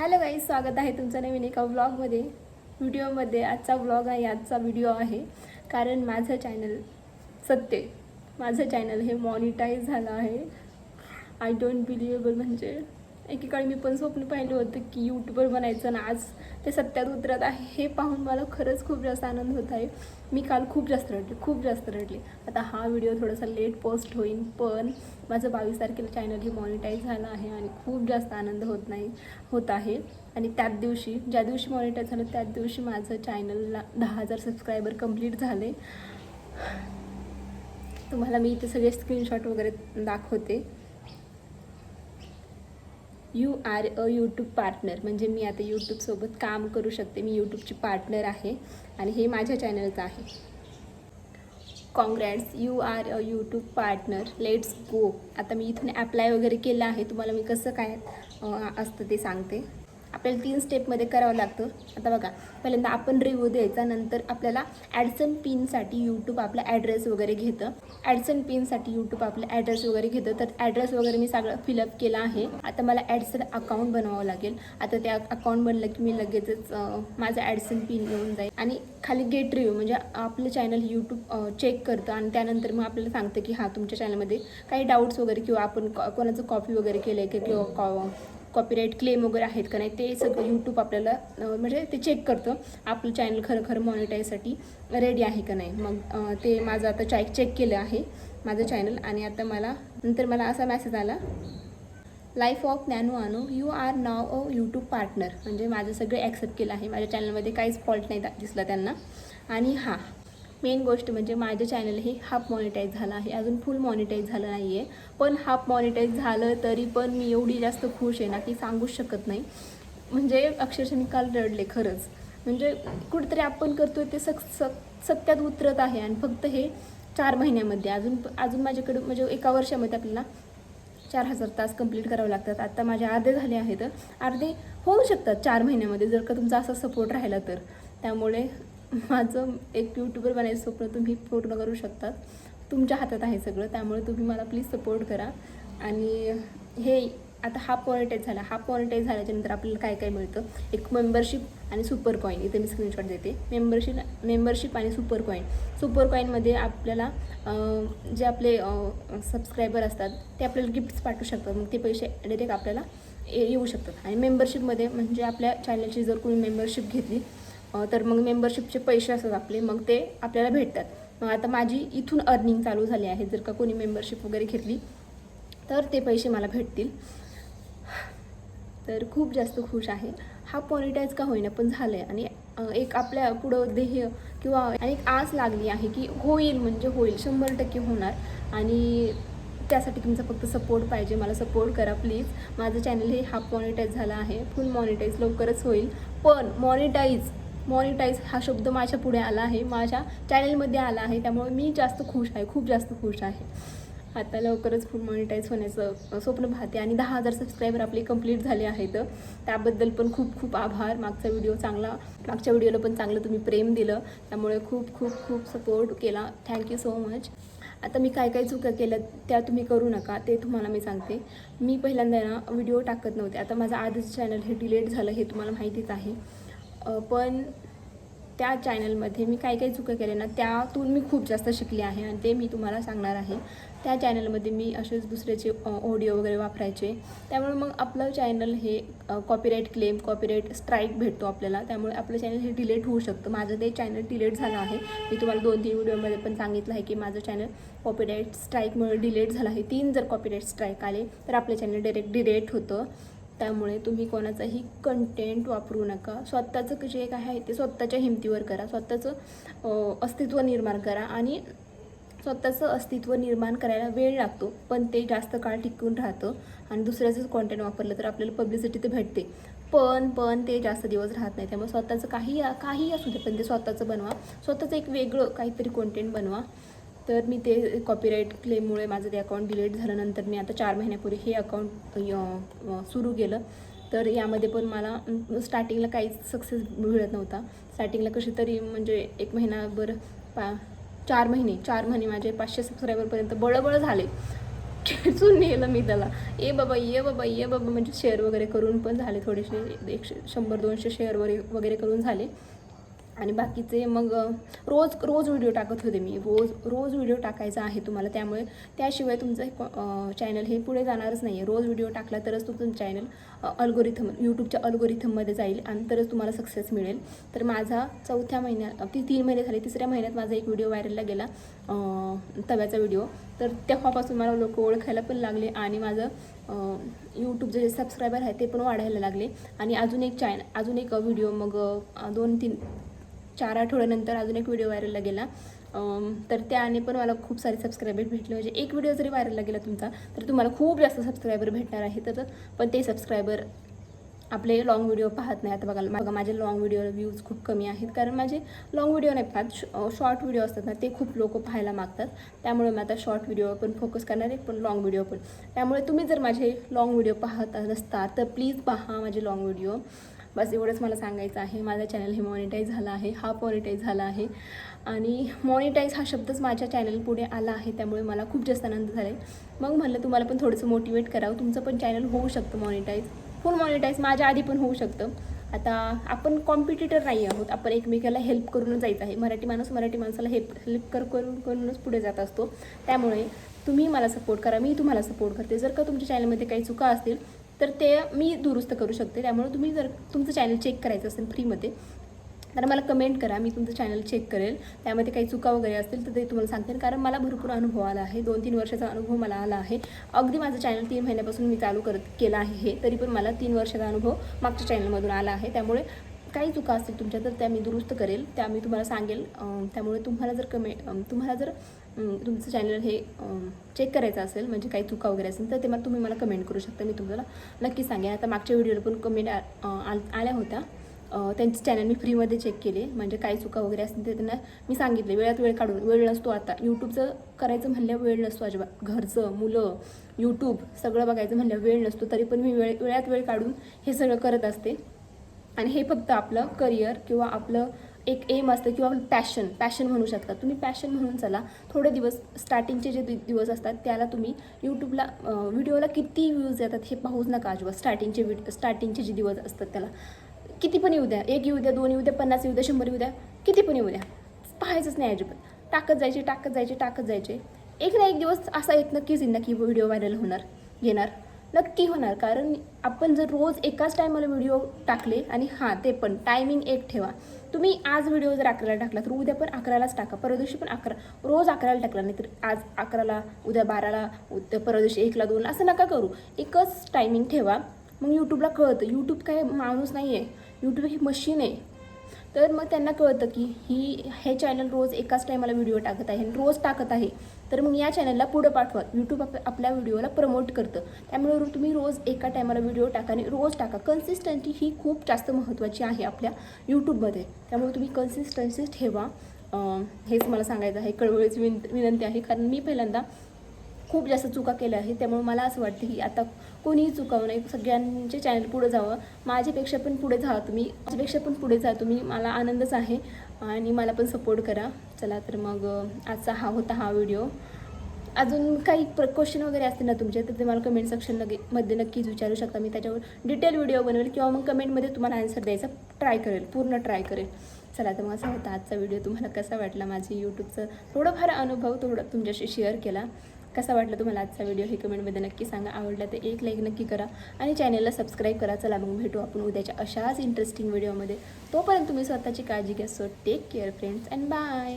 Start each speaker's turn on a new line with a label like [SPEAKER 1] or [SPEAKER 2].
[SPEAKER 1] Hello guys स्वागत आहे तुमचं नवीन एका व्लॉगमध्ये व्हिडिओमध्ये आजचा व्लॉग आहे आजचा व्हिडिओ आहे. कारण माझं चॅनल सत्य माझं चॅनल हे मॉनिटाईज झालं आहे. आय डोंट बिलिएबल म्हणजे एकेकाळी मी पण स्वप्न पाहिलं होतं की यूट्यूबर बनायचं ना आज ते सत्यात उतरत आहे हे पाहून मला खरंच खूप जास्त आनंद होत आहे. मी काल खूप जास्त रडले खूप जास्त रडले. आता हा व्हिडिओ थोडासा लेट पोस्ट होईल पण माझं बावीस तारखेला चॅनल हे मॉनिटाईज झालं आहे आणि खूप जास्त आनंद होत नाही होत आहे. आणि त्याच दिवशी ज्या दिवशी मॉनिटाईज झालं त्याच दिवशी माझं चॅनलला दहा हजार सबस्क्रायबर कंप्लीट झाले. तुम्हाला मी इथे सगळे स्क्रीनशॉट वगैरे दाखवते. You are a YouTube partner म्हणजे मी आता यूट्यूबसोबत काम करू शकते. मी यूट्यूबची पार्टनर आहे आणि हे माझ्या चॅनलचं आहे. Congrats you are a YouTube partner let's go आता मी इथून ॲप्लाय वगैरे केलं आहे. तुम्हाला मी कसं काय असतं ते सांगते. आपल्याला तीन स्टेपमध्ये करावं लागतं. आता बघा पहिल्यांदा आपण रिव्ह्यू द्यायचा नंतर आपल्याला ॲडसन पिनसाठी यूट्यूब आपला ॲड्रेस वगैरे घेतं. ॲडसन पिनसाठी यूट्यूब आपला ॲड्रेस वगैरे घेतं. तर ॲड्रेस वगैरे मी सगळं फिलअप केलं आहे. आता मला ॲडसन अकाउंट बनवावं लागेल. आता त्या अकाउंट बनलं की मी लगेचच माझं ॲडसन पिन येऊन जाईल. आणि खाली गेट रिव्ह्यू म्हणजे आपलं चॅनल यूट्यूब चेक करतं आणि त्यानंतर मग आपल्याला सांगतं की हां तुमच्या चॅनलमध्ये काही डाऊट्स वगैरे किंवा आपण को- कोणाचं कॉपी वगैरे केलं आहे किंवा कॉपीराईट क्लेम वगैरे आहेत का नाही ते सगळं यूट्यूब आपल्याला म्हणजे ते चेक करतं. आपलं चॅनल खरं खरं मॉनिटाईजसाठी रेडी आहे का नाही. मग ते माझं आता चॅक चेक केलं आहे माझं चॅनल आणि आता मला नंतर मला असा मेसेज आला लाईफ ऑफ नॅनो आनो you are now a YouTube partner म्हणजे माझं सगळं ॲक्सेप्ट केलं आहे. माझ्या चॅनलमध्ये काहीच फॉल्ट नाही दिसला त्यांना. आणि हां मेन गोष्ट म्हणजे माझं चॅनल हे हाफ मॉनिटाईज झालं आहे. अजून फुल मॉनिटाईज झालं नाही आहे पण हाफ मॉनिटाईज झालं तरी पण मी एवढी जास्त खुश आहे ना की सांगूच शकत नाही. म्हणजे अक्षरशः मी काल रडले खरंच. म्हणजे कुठेतरी आपण करतोय ते सक सत्यात उतरत आहे आणि फक्त हे चार महिन्यामध्ये. अजून अजून माझ्याकडे म्हणजे एका वर्षामध्ये आपल्याला चार हजार तास कंप्लीट करावे लागतात. आत्ता माझे अर्धे झाले आहेत. अर्धे होऊ शकतात चार महिन्यामध्ये जर का तुमचा असा सपोर्ट राहिला तर. त्यामुळे माझं एक यूट्यूबर बनायचं स्वप्न तुम्ही पूर्ण करू शकतात. तुमच्या हातात आहे सगळं त्यामुळे तुम्ही मला प्लीज सपोर्ट करा. आणि हे आता हा मॉनिटाईज झाला. हा मॉनिटाईज झाल्याच्यानंतर आपल्याला काय काय मिळतं? एक मेंबरशिप आणि सुपर कॉईन इथे मी स्क्रीनशॉट देते. मेंबरशिप मेंबरशिप आणि सुपर कॉईन सुपर कॉईनमध्ये आपल्याला जे आपले सबस्क्रायबर असतात ते आपल्याला गिफ्ट्स पाठवू शकतात. मग ते पैसे डायरेक्ट आपल्याला येऊ शकतात. आणि मेंबरशिपमध्ये म्हणजे आपल्या चॅनलची जर कोणी मेंबरशिप घेतली तर मग मेंबरशिपचे पैसे असतात आपले मग ते आपल्याला भेटतात. मग आता माझी इथून अर्निंग चालू झाली आहे जर का कोणी मेंबरशिप वगैरे घेतली तर ते पैसे मला भेटतील. तर खूप जास्त खुश आहे. हा पॉनिटाईज का होईना पण झालं आहे आणि एक आपल्या पुढं ध्येय किंवा आणि एक आस लागली आहे की होईल म्हणजे होईल शंभर टक्के होणार. आणि त्यासाठी तुमचा फक्त सपोर्ट पाहिजे. मला सपोर्ट करा प्लीज माझं चॅनल हे हाफ मॉनिटाईज झालं आहे. फुल मॉनिटाईज लवकरच होईल. पण मॉनिटाईज मॉनिटाईज हा शब्द माझ्या पुढे आला आहे. माझ्या चॅनलमध्ये आला आहे. त्यामुळे मी जास्त खुश आहे. खूप जास्त खुश आहे. आता लवकरच फुल मॉनिटाईज होण्याचं स्वप्न पाहते आणि दहा हजार सबस्क्रायबर आपले कंप्लीट झाले आहेत. त्याबद्दल पण खूप खूप आभार. मागचा व्हिडिओ चांगला मागच्या व्हिडिओला पण चांगलं तुम्ही प्रेम दिलं. त्यामुळे खूप खूप खूप सपोर्ट केला. थँक्यू सो मच आता मी काय काय चुका केल्या त्या तुम्ही करू नका. ते तुम्हाला मी सांगते. मी पहिल्यांदा ना व्हिडिओ टाकत नव्हते. आता माझं आधीच चॅनल हे डिलेट झालं हे तुम्हाला माहितीच आहे. पण त्या चॅनलमध्ये मी काय काय चुका केल्या ना त्यातून मी खूप जास्त शिकले आहे आणि ते मी तुम्हाला सांगणार आहे. त्या चॅनलमध्ये मी असेच दुसऱ्याचे ऑडिओ वगैरे वापरायचे. त्यामुळे मग आपलं चॅनल हे कॉपीराईट क्लेम कॉपीराईट स्ट्राईक भेटतो आपल्याला. त्यामुळे आपलं चॅनल हे डिलेट होऊ शकतं. माझं ते चॅनल डिलेट झालं आहे. मी तुम्हाला दोन तीन व्हिडिओमध्ये पण सांगितलं आहे की माझं चॅनल कॉपीराईट स्ट्राईकमुळे डिलेट झालं आहे. तीन जर कॉपीराईट स्ट्राईक आले तर आपलं चॅनल डायरेक्ट डिलेट होतं. त्यामुळे तुम्ही कोणाचाही कंटेंट वापरू नका. स्वतःचं जे काय आहे ते स्वतःच्या हिमतीवर करा. स्वतःचं अस्तित्व निर्माण करा आणि स्वतःचं अस्तित्व निर्माण करायला वेळ लागतो पण ते जास्त काळ टिकून राहतं आणि दुसऱ्याचंच कॉन्टेंट वापरलं तर आपल्याला पब्लिसिटी तर भेटते. पण पण ते जास्त दिवस राहत नाही. त्यामुळे स्वतःचं काही काही असू दे पण ते स्वतःचं बनवा. स्वतःचं एक वेगळं काहीतरी कॉन्टेंट बनवा. तर मी ते कॉपीराईट क्लेममुळे माझं ते अकाउंट डिलीट झाल्यानंतर मी आता चार महिन्यापूर्वी हे अकाउंट सुरू केलं. तर यामध्ये पण मला स्टार्टिंगला काहीच सक्सेस मिळत नव्हता. स्टार्टिंगला कशी तरी म्हणजे एक महिनाभर पा चार महिने चार महिने माझे पाचशे सबस्क्रायबरपर्यंत बळबळ झाले. खेचून नेलं मी त्याला. ए बाबा ये बाबा ये बाबा म्हणजे शेअर वगैरे करून पण झाले थोडेसे एकशे शंभर दोनशे शेअर वगैरे वगैरे करून झाले. आणि बाकीचे मग रोज रोज व्हिडिओ टाकत होते मी. रोज रोज व्हिडिओ टाकायचा आहे तुम्हाला. त्यामुळे त्याशिवाय तुमचं चॅनल हे पुढे जाणारच नाही आहे रोज व्हिडिओ टाकला तरच तुमचं चॅनल अल्गोरिथम यूट्यूबच्या अल्गोरिथममध्ये जाईल आणि तरच तुम्हाला सक्सेस मिळेल. तर माझा चौथ्या महिन्यात ती तीन महिने झाले. तिसऱ्या महिन्यात माझा एक व्हिडिओ व्हायरलला गेला तव्याचा व्हिडिओ तर तेव्हापासून मला लोक ओळखायला पण लागले आणि माझं यूट्यूबचे जे सबस्क्रायबर आहे ते पण वाढायला लागले. आणि अजून एक चॅन अजून एक व्हिडिओ मग दोन तीन चार आठवड्यानंतर अजून एक व्हिडिओ व्हायरलला गेला. तर त्याने पण मला खूप सारे सबस्क्रायबर भेटले. म्हणजे एक व्हिडिओ जरी व्हायरलला गेला तुमचा तर तुम्हाला खूप जास्त सबस्क्रायबर भेटणार आहे. तर पण ते सबस्क्रायबर आपले लाँग व्हिडिओ पाहत नाही. आता बघा बघा माझे लाँग व्हिडिओ व्ह्यूज खूप कमी आहेत. कारण माझे लाँग व्हिडिओ नाही पाहत. शॉर्ट व्हिडिओ असतात ना ते खूप लोक पाहायला मागतात. त्यामुळे मी आता शॉर्ट व्हिडिओ पण फोकस करणार आहे पण लाँग व्हिडिओ पण. त्यामुळे तुम्ही जर माझे लाँग व्हिडिओ पाहत नसता तर प्लीज पहा माझे लाँग व्हिडिओ बस एवढंच मला सांगायचं आहे. माझं चॅनल हे मॉनिटाईज झालं आहे. हा मॉनिटाईज झाला आहे. आणि मॉनिटाईज हा शब्दच माझ्या चॅनल पुढे आला आहे. त्यामुळे मला खूप जास्त आनंद झाला आहे मग म्हणलं तुम्हाला पण थोडंसं मोटिवेट करावं. तुमचं पण चॅनल होऊ शकतं मॉनिटाईज फुल मॉनिटाईज माझ्या आधी पण होऊ शकतं. आता आपण कॉम्पिटिटर नाही आहोत. आपण एकमेकाला हेल्प करूनच जायचं आहे. मराठी माणूस मराठी माणसाला हेल्प हेल्प कर करून करूनच पुढे जात असतो. त्यामुळे तुम्ही मला सपोर्ट करा. मी तुम्हाला सपोर्ट करते. जर का तुमच्या चॅनलमध्ये काही चुका असतील तर ते मी दुरुस्त करू शकते. त्यामुळे तुम्ही जर तुमचं चॅनल चेक करायचं असेल फ्रीमध्ये तर मला कमेंट करा. मी तुमचं चॅनल चेक करेल. त्यामध्ये काही चुका वगैरे असतील तर ते तुम्हाला सांगते. कारण मला भरपूर अनुभव आला आहे. दोन तीन वर्षाचा अनुभव मला आला आहे. अगदी माझं चॅनल तीन महिन्यापासून मी चालू करत केलं आहे हे. तरी पण मला तीन वर्षाचा अनुभव मागच्या चॅनलमधून आला आहे. त्यामुळे काही चुका असतील तुमच्या तर त्या मी दुरुस्त करेल. त्या मी तुम्हाला सांगेल. त्यामुळे तुम्हाला जर कमे तुम्हाला जर तुमचं चॅनल हे चेक करायचं असेल म्हणजे काही चुका वगैरे असेल तर ते मला तुम्ही मला कमेंट करू शकता. मी तुम्हाला नक्की सांगेन. आता मागच्या व्हिडिओला पण कमेंट आल्या होत्या. त्यांचे चॅनल मी फ्रीमध्ये चेक केले. म्हणजे काही चुका वगैरे असतील ते त्यांना मी सांगितले. वेळात वेळ काढून वेळ नसतो आता. यूट्यूबचं करायचं म्हणल्यावर वेळ नसतो अजिबात. घरचं मुलं यूट्यूब सगळं बघायचं म्हणल्यावर वेळ नसतो. तरी पण मी वेळ वेळात वेळ काढून हे सगळं करत असते. आणि हे फक्त आपलं करिअर किंवा आपलं एक एम असतं किंवा पॅशन पॅशन म्हणू शकता. तुम्ही पॅशन म्हणून चला. थोडे दिवस स्टार्टिंगचे जे दि- दिवस असतात त्याला तुम्ही यूट्यूबला व्हिडिओला किती व्ह्यूज येतात हे पाहूच नका अजिबात. स्टार्टिंगचे व्हिड स्टार्टिंगचे जे दिवस असतात त्याला. किती पण येऊ द्या. एक येऊ द्या दोन येऊ द्या पन्नास येऊ द्या शंभर येऊ द्या किती पण येऊ द्या. पाहायचंच नाही अजिबात. टाकत जायचे टाकत जायचे टाकत जायचे. एक ना एक दिवस असा एक नक्कीच येईल ना की व्हिडिओ व्हायरल होणार येणार. नक्की होणार. कारण आपण जर रोज एकाच टायमाला व्हिडिओ टाकले आणि हां ते पण. टायमिंग एक ठेवा. तुम्ही आज व्हिडिओ जर अकराला टाकला तर उद्या पण अकरालाच टाका. परदिवशी पण अकरा रोज अकराला टाकला नाही तर आज अकराला उद्या बाराला उद्या परदिवशी एकला दोनला असं नका करू. एकच टायमिंग ठेवा. मग यूट्यूबला कळतं. यूट्यूब काय माणूस नाही आहे यूट्यूब ही मशीन आहे. तर मग त्यांना कळतं की ही हे चॅनल रोज एकाच टायमाला व्हिडिओ टाकत आहे आणि रोज टाकत आहे. तर मग या चॅनलला पुढं पाठवा. यूट्यूब आप आपल्या व्हिडिओला प्रमोट करतं. त्यामुळे तुम्ही रोज एका टायमाला व्हिडिओ टाका आणि रोज टाका. कन्सिस्टन्सी ही खूप जास्त महत्त्वाची आहे आपल्या यूट्यूबमध्ये त्यामुळे तुम्ही कन्सिस्टन्सी ठेवा. हेच मला सांगायचं आहे. कळवळीची विन विनंती आहे. कारण मी पहिल्यांदा खूप जास्त चुका केल्या आहेत त्यामुळे मला असं वाटतं की आता कोणीही चुकावं नाही. सगळ्यांचे चॅनल पुढे जावं. माझ्यापेक्षा पण पुढे जा तुम्ही. माझ्यापेक्षा पण पुढे जा तुम्ही. मला आनंदच आहे आणि मला पण सपोर्ट करा. चला तर मग आजचा हा होता हा व्हिडिओ अजून काही क्वेश्चन वगैरे असतील ना तुमचे तर ते मला कमेंट सेक्शन लगे मध्ये नक्कीच विचारू शकता. मी त्याच्यावर डिटेल व्हिडिओ बनवेल किंवा मग कमेंटमध्ये तुम्हाला आन्सर द्यायचा ट्राय करेल. पूर्ण ट्राय करेल. चला तर मग असा होता आजचा व्हिडिओ तुम्हाला कसा वाटला माझी यूट्यूबचा थोडंफार अनुभव थोडं तुमच्याशी शेअर केला. कसा वाटला तुम्हाला आजचा व्हिडिओ हे कमेंटमध्ये नक्की सांगा. आवडला तर एक लाईक नक्की करा आणि चॅनलला सबस्क्राईब करा. चला मग भेटू आपण उद्याच्या अशाच इंटरेस्टिंग व्हिडिओमध्ये तोपर्यंत तुम्ही स्वतःची काळजी घ्या. So take care friends and bye